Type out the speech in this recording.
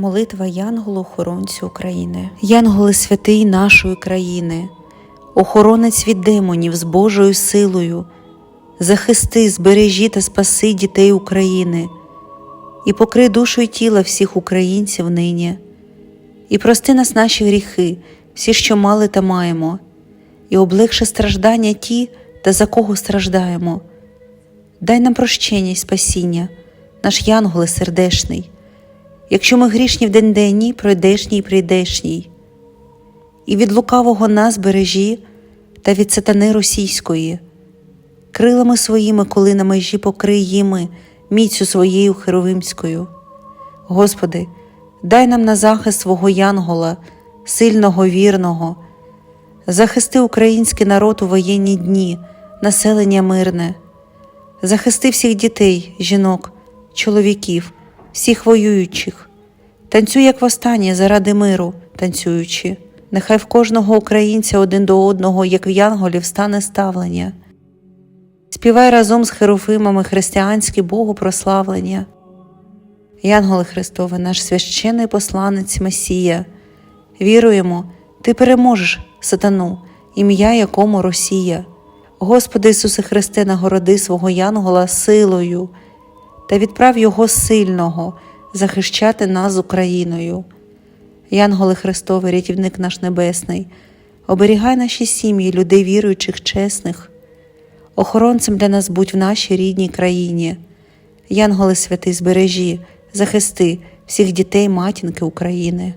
Молитва Янголу охоронцю України. Янголи святий нашої країни, охоронець від демонів з Божою силою, захисти, збережі та спаси дітей України, і покрий душу й тіла всіх українців нині, і прости нас наші гріхи, всі, що мали та маємо, і облегши страждання ті, та за кого страждаємо. Дай нам прощення й спасіння, наш Янголе сердешний, якщо ми грішні в день денній, пройдешній прийдешній, і від лукавого нас бережі та від сатани російської, крилами своїми, коли на межі покрий їми міцю своєю херовимською. Господи, дай нам на захист свого Янгола, сильного, вірного, захисти український народ у воєнні дні, населення мирне, захисти всіх дітей, жінок, чоловіків, всіх воюючих. Танцюй, як востаннє, заради миру, танцюючи. Нехай в кожного українця один до одного, як в янголів, стане ставлення. Співай разом з херофимами християнське Богу прославлення. Янголи Христове, наш священний посланець Месія, віруємо, Ти переможеш сатану, ім'я якому Росія. Господи Ісусе Христе, нагороди свого Янгола силою та відправ Його сильного захищати нас Україною. Янголи Христове, рятівник наш Небесний, оберігай наші сім'ї, людей віруючих, чесних. Охоронцем для нас будь в нашій рідній країні. Янголи святий, збережі, захисти всіх дітей матінки України.